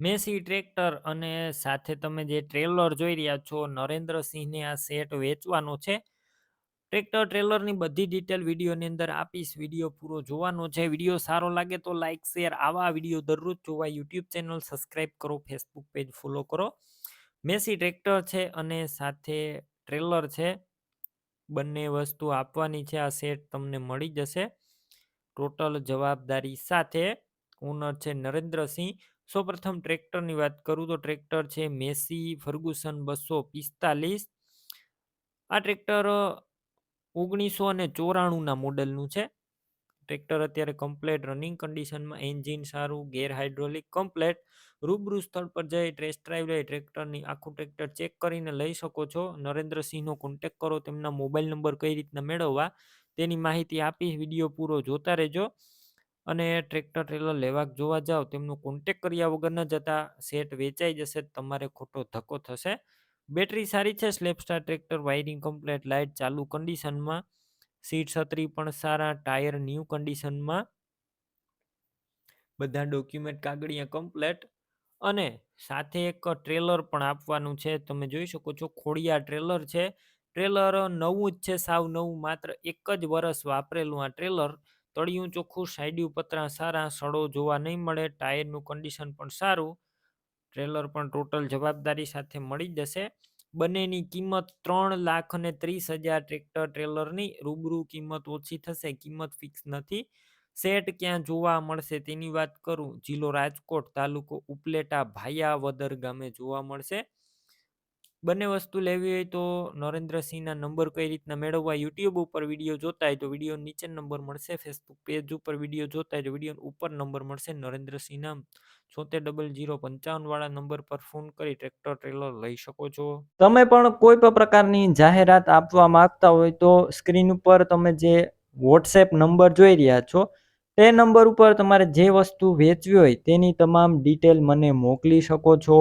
Massey tractor અને સાથે તમે જે ટ્રેલર જોઈ રહ્યા છો, નરેન્દ્રસિંહને આ સેટ વેચવાનો છે. ટ્રેક્ટર ટ્રેલરની બધી ડિટેલ વિડીયોની અંદર આપીશ, વીડિયો પૂરો જોવાનો છે. વીડિયો સારો લાગે તો લાઇક શેર, આવા વીડિયો દરરોજ જોવા યુટ્યુબ ચેનલ સબસ્ક્રાઈબ કરો, ફેસબુક પેજ ફોલો કરો. મેસી ટ્રેક્ટર છે અને સાથે ટ્રેલર છે. બંને વસ્તુ આપવાની છે, આ સેટ તમને મળી જશે. ટોટલ જવાબદારી સાથે ઓનર છે નરેન્દ્રસિંહ. સૌપ્રથમ ટ્રેક્ટરની વાત કરું તો ટ્રેક્ટર છે મેસી, ફર્ગુસન બસો પિસ્તાલીસ. આ ટ્રેક્ટર ઓગણીસો અને ચોરાણુંના મોડલનું છે. ટ્રેક્ટર અત્યારે કમ્પ્લેટ રનિંગ કન્ડિશનમાં, એન્જિન સારું, ગેર હાઇડ્રોલિક, કમ્પ્લેટ. રૂબરૂ સ્થળ પર જઈ ટેસ્ટ ડ્રાઈવ લઈ ટ્રેક્ટરની આખું ટ્રેક્ટર ચેક કરીને લઈ શકો છો. નરેન્દ્રસિંહનો કોન્ટેક કરો તેમના મોબાઈલ નંબર કઈ રીતના મેળવવા તેની માહિતી આપી વીડિયો પૂરો જોતા રહેજો. અને ટ્રેક્ટર ટ્રેલર લેવા જોવા જાઓ તેમનું કોન્ટેક કર્યા વગર ન જતા સેટ વેચાઈ જશે, તમારે ખોટો ધક્કો થશે. બેટરી સારી છે સ્લેપસ્ટાર ટ્રેક્ટર વાયરિંગ કમ્પ્લેટ લાઇટ ચાલુ કન્ડિશનમાં સીટ છત્રી પણ સારા ટાયર ન્યૂ કન્ડિશનમાં બધા ડોક્યુમેન્ટ કાગળિયા કમ્પ્લેટ અને સાથે એક ટ્રેલર પણ આપવાનું છે, તમે જોઈ શકો છો, ખોડિયા ટ્રેલર છે. ટ્રેલર નવું જ છે, સાવ નવું, માત્ર એક જ વરસ વાપરેલું આ ટ્રેલર તળિયું ચોખ્ખું સાઈડિયું પતરા સારા, સડો જોવા નહીં મળે, ટાયરનું કન્ડિશન પણ સારું. ટ્રેલર પણ ટોટલ જવાબદારી સાથે મળી જશે. બંનેની કિંમત ત્રણ લાખ અને ત્રીસ હજાર ટ્રેક્ટર ટ્રેલરની રૂબરૂ કિંમત ઓછી થશે, કિંમત ફિક્સ નથી. સેટ ક્યાં જોવા મળશે તેની વાત કરું. જિલ્લો રાજકોટ તાલુકો ઉપલેટા, ભાયાવદર ગામે જોવા મળશે. બંને વસ્તુ લેવી હોય તો નરેન્દ્રસિંહના નંબર કઈ રીતના મેળવવા, યુટ્યુબ ઉપર વીડિયો જોતા હોય તો વીડિયો નીચે નંબર મળશે, ફેસબુક પેજ ઉપર વીડિયો જોતા હોય તો વીડિયો ઉપર નંબર મળશે, નરેન્દ્રસિંહના છોતેર ડબલ જીરો પંચાવન વાળા નંબર પર ફોન કરી ટ્રેક્ટર ટ્રેલર લઈ શકો છો. તમે પણ કોઈ પણ પ્રકારની જાહેરાત આપવા માંગતા હોય તો સ્ક્રીન ઉપર તમે જે વોટ્સએપ નંબર જોઈ રહ્યા છો, તે નંબર ઉપર તમારે જે વસ્તુ વેચવી હોય તેની તમામ ડિટેલ મને મોકલી શકો છો.